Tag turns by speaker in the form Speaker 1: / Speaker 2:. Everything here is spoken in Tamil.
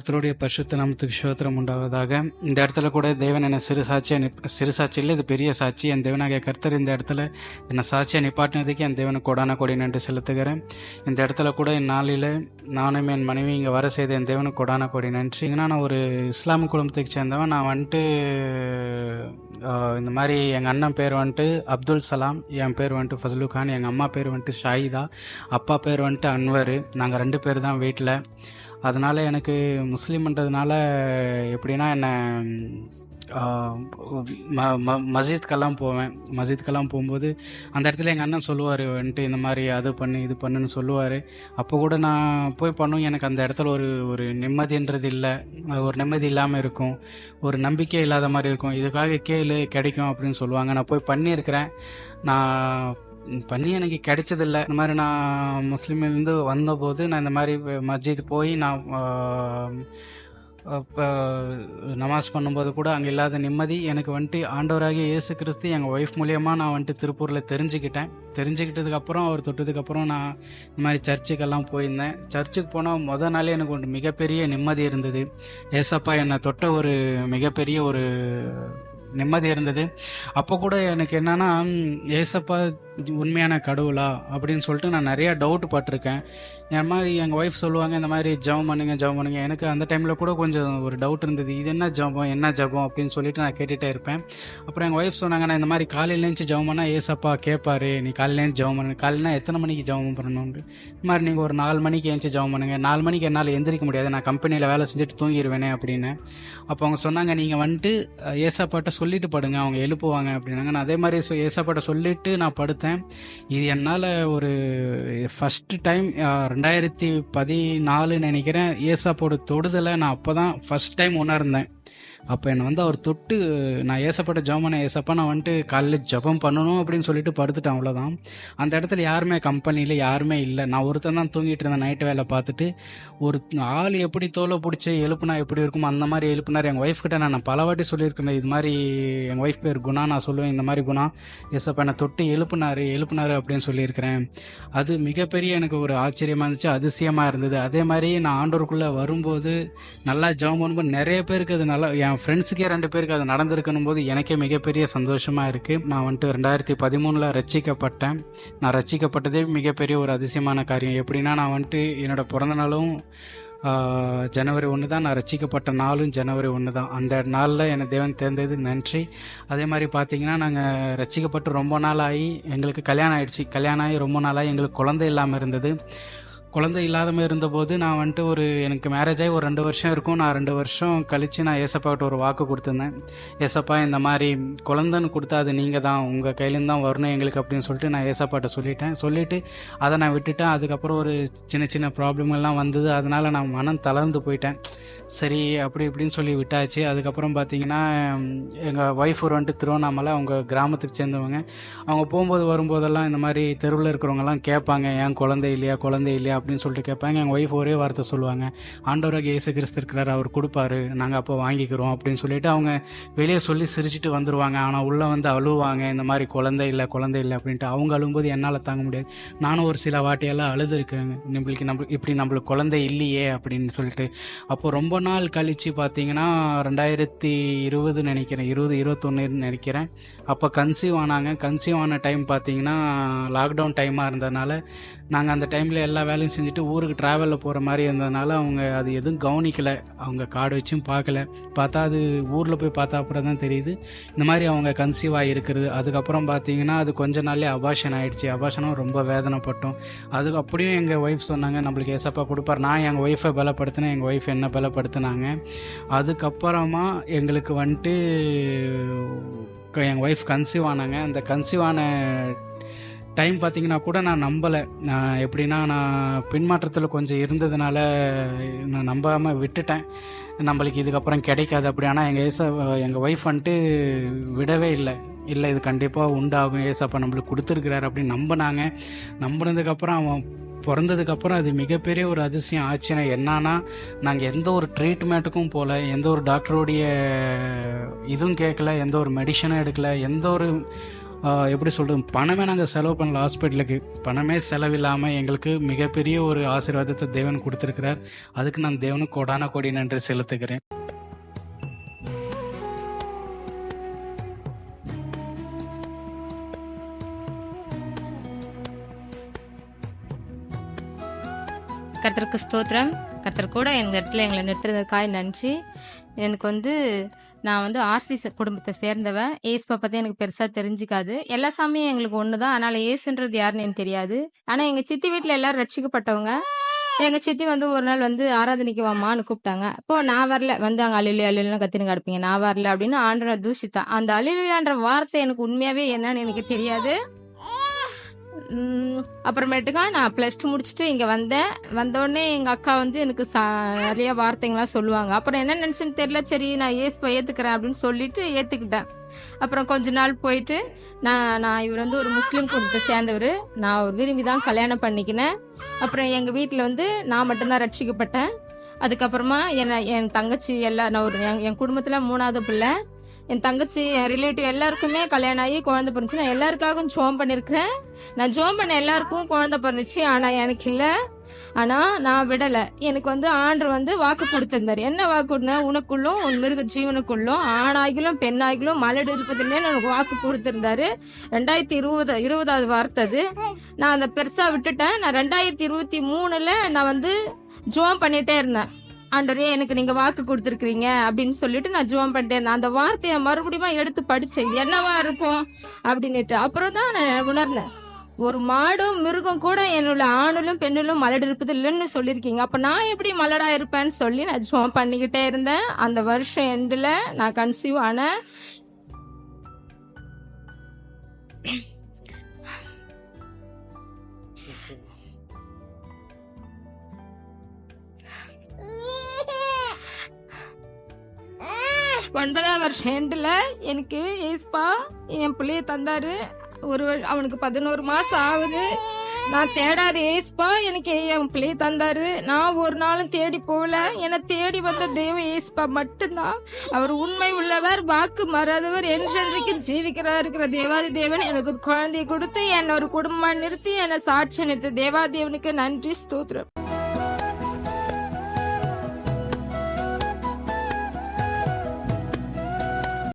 Speaker 1: கர்த்தருடைய பரிசுத்த நாமத்துக்கு சோத்திரம் உண்டாவதாக. இந்த இடத்துல கூட தேவன் என்னை சிறு சாட்சியாக நிப் சிறு சாட்சி இல்லை இது பெரிய சாட்சி. என் தேவனாகிய கர்த்தர் இந்த இடத்துல என்னை சாட்சியாக நிப்பாட்டினதுக்கு என் தேவனுக்கு கொடான கொடி நன்றி செலுத்துகிறேன். இந்த இடத்துல கூட என் நாளில் நானும் என் மனைவி இங்கே வர செய்த என் தேவனுக்கு கொடான கொடி நன்றி. ஏன்னா நான் ஒரு இஸ்லாம் குடும்பத்துக்கு சேர்ந்தவன். நான் வந்துட்டு இந்த மாதிரி எங்கள் அண்ணன் பேர் வந்துட்டு அப்துல் சலாம். என் பேர் வந்துட்டு ஃபஸ்லு கான். எங்கள் அம்மா பேர் வந்துட்டு ஷாயிதா. அப்பா பேர் வந்துட்டு அன்வர். நாங்கள் ரெண்டு பேர் தான் வீட்டில் அதனால் எனக்கு முஸ்லீம்ன்றதுனால எப்படின்னா என்னை ம ம மஸ்ஜித்க்கெல்லாம் போவேன். மஸ்ஜித்கெல்லாம் போகும்போது அந்த இடத்துல எங்கள் அண்ணன் சொல்லுவார் வந்துட்டு இந்த மாதிரி அது பண்ணு இது பண்ணுன்னு சொல்லுவார். அப்போ கூட நான் போய் பண்ணும் எனக்கு அந்த இடத்துல ஒரு ஒரு நிம்மதின்றது இல்லை. ஒரு நிம்மதி இல்லாமல் இருக்கும். ஒரு நம்பிக்கை இல்லாத மாதிரி இருக்கும். இதுக்காக கேளு கிடைக்கும் அப்படின்னு சொல்லுவாங்க. நான் போய் பண்ணியிருக்கிறேன். நான் பண்ணி எனக்கு கிடைச்சதில்ல. இந்த மாதிரி நான் முஸ்லீம்லேருந்து வந்தபோது நான் இந்த மாதிரி மஸ்ஜித் போய் நான் இப்போ நமாஸ் பண்ணும்போது கூட அங்கே இல்லாத நிம்மதி எனக்கு வந்துட்டு ஆண்டவராகிய இயேசு கிறிஸ்து எங்கள் ஒய்ஃப் மூலியமாக நான் வந்துட்டு திருப்பூரில் தெரிஞ்சுக்கிட்டேன். தெரிஞ்சுக்கிட்டதுக்கப்புறம் அவர் தொட்டதுக்கப்புறம் நான் இந்த மாதிரி சர்ச்சுக்கெல்லாம் போயிருந்தேன். சர்ச்சுக்கு போனால் முத நாளே எனக்கு ஒரு மிகப்பெரிய நிம்மதி இருந்தது. ஏசப்பா என்னை தொட்ட ஒரு மிகப்பெரிய ஒரு நிம்மதி இருந்தது. அப்போ கூட எனக்கு என்னன்னா ஏசப்பா உண்மையான கடவுளா அப்படின்னு சொல்லிட்டு நான் நிறையா டவுட் பட்டிருக்கேன். என் மாதிரி எங்கள் ஒய்ஃப் சொல்லுவாங்க இந்த மாதிரி ஜெபம் பண்ணுங்க ஜெபம் பண்ணுங்க. எனக்கு அந்த டைமில் கூட கொஞ்சம் ஒரு டவுட் இருந்தது. இது என்ன ஜெபம் என்ன ஜெபம் அப்படின்னு சொல்லிட்டு நான் கேட்டுகிட்டே இருப்பேன். அப்புறம் எங்கள் ஒய்ஃப் சொன்னாங்க நான் இந்த மாதிரி காலையில் எழுந்துச்சு ஜெபம் பண்ணால் ஏசப்பா கேட்பாரு நீ காலையில ஜபம் ஜெபம் பண்ணு. காலையில எத்தனை மணிக்கு ஜெபம் பண்ணணும்னு? இந்த மாதிரி நீங்கள் ஒரு நாலு மணிக்கு எழுந்துச்சு ஜெபம் பண்ணுங்க. நாலு மணிக்கு என்னால் எந்திரிக்க முடியாது. நான் கம்பெனியில் வேலை செஞ்சுட்டு தூங்கிடுவேனே அப்படின்னு. அப்போ அவங்க சொன்னாங்க நீங்கள் வந்துட்டு ஏசாப்பாட்டை ஏசப்பாட்ட சொல்லிட்டு படுங்க. அவங்க எழுப்புவாங்க அப்படின்னாங்க. நான் அதே மாதிரி ஏசாப்பாட்டை ஏசப்பாட்ட சொல்லிட்டு நான் படுத்தேன். இது என்னால் ஒரு ஃபஸ்ட்டு டைம் ரெண்டாயிரத்தி பதினாலு நினைக்கிறேன். ஏசாப்போட தொடுதலை நான் அப்போ தான் ஃபஸ்ட் டைம் உணர்ந்தேன். அப்போ என்னை வந்து அவர் தொட்டு நான் ஏசப்பட்ட ஜெபம் ஏசப்பா நான் வந்துட்டு காலையில் ஜெபம் பண்ணணும் அப்படின்னு சொல்லிட்டு படுத்துட்டேன் அவ்வளோதான் அந்த இடத்துல யாருமே கம்பெனியில் யாருமே இல்லை. நான் ஒருத்தன் தான் தூங்கிட்டு இருந்தேன் நைட்டு வேலை பார்த்துட்டு. ஒரு ஆள் எப்படி தோலை பிடிச்சி எழுப்புனா எப்படி இருக்கும் அந்த மாதிரி எழுப்புனார். எங்கள் ஒய்ஃப் கிட்ட நான் பல வாட்டி சொல்லியிருக்கேன் இது மாதிரி எங்கள் ஒய்ஃப் பேர் குணா நான் சொல்லுவேன் இந்த மாதிரி குணா. ஏசப்பா என்னை தொட்டு எழுப்புனாரு எழுப்புனாரு அப்படின்னு சொல்லியிருக்கிறேன். அது மிகப்பெரிய எனக்கு ஒரு ஆச்சரியமாக இருந்துச்சு அதிசயமாக இருந்தது. அதே மாதிரி நான் ஆண்டோருக்குள்ளே வரும்போது நல்லா ஜெபம் பண்ணும்போது நிறைய பேருக்கு அது நல்லா என் ஃப்ரெண்ட்ஸுக்கே ரெண்டு பேருக்கு அது நடந்திருக்கணும் போது எனக்கே மிகப்பெரிய சந்தோஷமாக இருக்குது நான் வந்துட்டு ரெண்டாயிரத்தி பதிமூணில் ரசிக்கப்பட்டேன். நான் ரசிக்கப்பட்டதே மிகப்பெரிய ஒரு அதிசயமான காரியம். எப்படின்னா நான் வந்துட்டு என்னோட பிறந்த நாளும் ஜனவரி ஒன்று தான் நான் ரசிக்கப்பட்ட நாளும் ஜனவரி ஒன்று தான் அந்த நாளில் என்னை தேவன் தேர்ந்தது நன்றி. அதே மாதிரி பார்த்தீங்கன்னா நாங்கள் ரசிக்கப்பட்டு ரொம்ப நாள் ஆகி எங்களுக்கு கல்யாணம் ஆகிடுச்சி கல்யாணம் ஆகி ரொம்ப நாளாகி எங்களுக்கு குழந்தை இல்லாமல் இருந்தது. குழந்தை இல்லாதமே இருந்தபோது நான் வந்துட்டு ஒரு எனக்கு மேரேஜ் ஆகி ஒரு ரெண்டு வருஷம் இருக்கும். நான் ரெண்டு வருஷம் கழித்து நான் ஏசப்பாக்கிட்ட ஒரு வாக்கு கொடுத்துருந்தேன். ஏசப்பா இந்த மாதிரி குழந்தைன்னு கொடுத்தா அது நீங்கள் தான் உங்கள் கையிலேருந்து தான் வரணும் எங்களுக்கு அப்படின்னு சொல்லிட்டு நான் ஏசப்பாட்ட சொல்லிட்டேன். சொல்லிவிட்டு அதை நான் விட்டுட்டேன். அதுக்கப்புறம் ஒரு சின்ன சின்ன ப்ராப்ளம் எல்லாம் வந்தது. அதனால் நான் மனம் தளர்ந்து போயிட்டேன். சரி அப்படி இப்படின்னு சொல்லி விட்டாச்சு. அதுக்கப்புறம் பார்த்தீங்கன்னா எங்கள் ஒய்ஃப் ஒரு வந்துட்டு திருவண்ணாமலை அவங்க கிராமத்துக்கு சேர்ந்தவங்க. அவங்க போகும்போது வரும்போதெல்லாம் இந்த மாதிரி தெருவில் இருக்கிறவங்கலாம் கேட்பாங்க ஏன் குழந்தை இல்லையா குழந்தை இல்லையா? அப்படின்னு சொல்லிட்டு கேட்பாங்க. எங்கள் ஒய்ஃப் ஒரே வார்த்தை சொல்லுவாங்க. ஆண்டவராக இயேசு கிறிஸ்து இருக்கிறார் அவர் கொடுப்பாரு. நாங்கள் அப்போ வாங்கிக்கிறோம் அப்படின்னு சொல்லிட்டு அவங்க வெளியே சொல்லி சிரிச்சிட்டு வந்துருவாங்க. ஆனால் உள்ளே வந்து அழுவாங்க. இந்த மாதிரி குழந்தை இல்லை குழந்தை இல்லை அப்படின்ட்டு. அவங்க அழும்போது என்னால் தாங்க முடியாது. நானும் ஒரு சில வாட்டியெல்லாம் அழுதுருக்கேங்க நம்மளுக்கு நம்ம இப்படி நம்மளுக்கு குழந்தை இல்லையே அப்படின்னு சொல்லிட்டு. அப்போ ரொம்ப நாள் கழித்து பார்த்தீங்கன்னா ரெண்டாயிரத்தி இருபது நினைக்கிறேன். இருபது இருபத்தொன்னு நினைக்கிறேன். அப்போ கன்சீவ் ஆனாங்க. கன்சீவ் ஆன டைம் பார்த்தீங்கன்னா லாக்டவுன் டைமாக இருந்ததுனால நாங்கள் அந்த டைமில் எல்லா வேலையும் செஞ்சுட்டு ஊருக்கு ட்ராவலில் போகிற மாதிரி இருந்ததுனால அவங்க அது எதுவும் கவனிக்கலை. அவங்க கார்டு வச்சும் பார்க்கல. பார்த்தா அது ஊரில் போய் பார்த்தா அப்புறம் தான் தெரியுது. இந்த மாதிரி அவங்க கன்சீவ் ஆகிருக்கிறது அதுக்கப்புறம் பார்த்தீங்கன்னா அது கொஞ்ச நாள்லேயே அபாஷன் ஆகிடுச்சு அபாஷனும் ரொம்ப வேதனைப்பட்டோம். அதுக்கு அப்படியும் எங்கள் ஒய்ஃப் சொன்னாங்க நம்மளுக்கு ஏசப்பா கொடுப்பார். நான் எங்கள் ஒய்ஃபை பலப்படுத்தினேன். எங்கள் ஒய்ஃப் என்ன படுத்தினாங்க அதுக்கப்புறமா எங்களுக்கு வந்துட்டு க- எங்கள் ஒய்ஃப் கன்சீவ் ஆனாங்க. அந்த கன்சீவ் ஆன டைம் பார்த்தீங்கன்னா கூட நான் நம்பலை. நான் எப்படின்னா நான் பின்மாற்றத்தில் கொஞ்சம் இருந்ததுனால நான் நம்பாமல் விட்டுட்டேன். நம்மளுக்கு இதுக்கப்புறம் கிடைக்காது அப்படி. ஆனால் எங்கள் ஏச எங்கள் ஒய்ஃப் வந்துட்டு விடவே இல்லை. இல்லை இது கண்டிப்பாக உண்டாகும். ஏசப்பா நம்மளுக்கு கொடுத்துருக்குறாரு அப்படின்னு நம்பினாங்க. நம்பினதுக்கப்புறம் அவன் பிறந்ததுக்கப்புறம் அது மிகப்பெரிய ஒரு அதிசயம் ஆச்சுன்னா என்னன்னா நாங்கள் எந்த ஒரு ட்ரீட்மெண்ட்டுக்கும் போகல எந்த ஒரு டாக்டருடைய இதுவும் கேட்கல எந்த ஒரு மெடிஷனும் எடுக்கல எந்த ஒரு எப்படி சொல்கிறது பணமே நாங்கள் செலவு பண்ணல ஹாஸ்பிட்டலுக்கு பணமே செலவில்லாமல் எங்களுக்கு மிகப்பெரிய ஒரு ஆசீர்வாதத்தை தேவன் கொடுத்துருக்கிறார். அதுக்கு நான் தேவனுக்கு கொடான கொடி நன்றி செலுத்துகிறேன்.
Speaker 2: கர்த்தருக்கு ஸ்தோத்திரம். கர்த்தர் கூட இந்த இடத்துல எங்களை நிறுத்துறதுக்காக நன்றி. எனக்கு வந்து நான் வந்து ஆர்சி குடும்பத்தை சேர்ந்தவன் ஏசுப்பை பற்றி எனக்கு பெருசாக தெரிஞ்சுக்காது. எல்லா சாமியும் எங்களுக்கு ஒன்று தான் அதனால் ஏசுன்றது யாருன்னு எனக்கு தெரியாது. ஆனால் எங்கள் சித்தி வீட்டில் எல்லாரும் ரட்சிக்கப்பட்டவங்க. எங்கள் சித்தி வந்து ஒரு நாள் வந்து ஆராதனைக்கு வாமான்னு கூப்பிட்டாங்க. இப்போ நான் வரல. வந்து அங்கே அழிலு அழிலுன்னு கத்தினு கிடப்பீங்க. நான் வரல அப்படின்னு ஆண்டனை தூஷித்தான் அந்த அழிலுன்ற வார்த்தை எனக்கு உண்மையாகவே என்னன்னு எனக்கு தெரியாது. அப்புறமேட்டுக்கா நான் ப்ளஸ் டூ முடிச்சுட்டு இங்கே வந்தேன். வந்தோடனே எங்கள் அக்கா வந்து எனக்கு சா நிறைய வார்த்தைங்களாம் சொல்லுவாங்க. அப்புறம் என்ன நினச்சுன்னு தெரியல சரி நான் ஏசுப்பை ஏற்றுக்கிறேன் அப்படின்னு சொல்லிட்டு ஏற்றுக்கிட்டேன் அப்புறம் கொஞ்ச நாள் போயிட்டு நான் நான் இவர் வந்து ஒரு முஸ்லீம் குடும்பத்தை சேர்ந்தவர். நான் ஒரு விரும்பி தான் கல்யாணம் பண்ணிக்கினேன். அப்புறம் எங்கள் வீட்டில் வந்து நான் மட்டும்தான் ரட்சிக்கப்பட்டேன். அதுக்கப்புறமா என்னை என் தங்கச்சி எல்லா நான் ஒரு என் என் குடும்பத்தில் மூணாவது பிள்ளை. என் தங்கச்சி என் ரிலேட்டிவ் எல்லாருக்குமே கல்யாணம் ஆகி குழந்தை பிறந்துச்சு. நான் எல்லாருக்காகவும் ஜோம் பண்ணியிருக்கிறேன் நான் ஜோம் பண்ண எல்லாருக்கும் குழந்தை பிறந்துச்சு. ஆனால் எனக்கு இல்லை. ஆனால் நான் விடலை. எனக்கு வந்து ஆண்டு வந்து வாக்கு கொடுத்திருந்தார். என்ன வாக்கு கொடுத்தா? உனக்குள்ளும் உன் மிருக ஜீவனுக்குள்ளும் ஆணாகிலும் பெண்ணாகிலும் மலடு இருப்பதில்லைன்னு எனக்கு வாக்கு கொடுத்திருந்தாரு. ரெண்டாயிரத்தி இருபது இருபதாவது வார்த்தை அது. நான் அந்த பெருசாக விட்டுட்டேன். நான் ரெண்டாயிரத்தி இருபத்தி மூணில் நான் வந்து ஜோம் பண்ணிட்டே இருந்தேன். ஆண்டவரே எனக்கு நீங்க வாக்கு கொடுத்துருக்கீங்க அப்படின்னு சொல்லிட்டு நான் ஜோம் பண்ணிட்டேன். அந்த வார்த்தையை மறுபடியும் எடுத்து படிச்சேன். என்னவா இருக்கும் அப்படின்னுட்டு. அப்புறம் தான் நான் உணர்ந்தேன். ஒரு மாடும் மிருகம் கூட என்னோட ஆணிலும் பெண்ணிலும் மலடு இருப்பது இல்லைன்னு சொல்லியிருக்கீங்க. அப்போ நான் எப்படி மலடா இருப்பேன்னு சொல்லி நான் ஜோம் பண்ணிக்கிட்டே இருந்தேன். அந்த வருஷம் எண்டில் நான் கன்சீவ் ஆனேன் ஒன்பதாம் வருஷம் எண்டில் எனக்கு ஏஸ்பா என் பிள்ளைய தந்தாரு. ஒரு அவனுக்கு பதினோரு மாசம் ஆகுது. நான் தேடாத ஏஸ்பா எனக்கு என் பிள்ளைய தந்தாரு. நான் ஒரு நாளும் தேடி போகல. என்னை தேடி வந்த தெய்வ ஏஸ்பா மட்டும்தான். அவர் உண்மை உள்ளவர் வாக்கு மறாதவர் என்றென்றைக்கு ஜீவிக்கிறா இருக்கிற தேவாதி தேவன் எனக்கு ஒரு குழந்தையை கொடுத்து என்னை ஒரு குடும்பமா நிறுத்தி என்னை சாட்சி நிறுத்த தேவாதேவனுக்கு நன்றி ஸ்தோத்திரம்.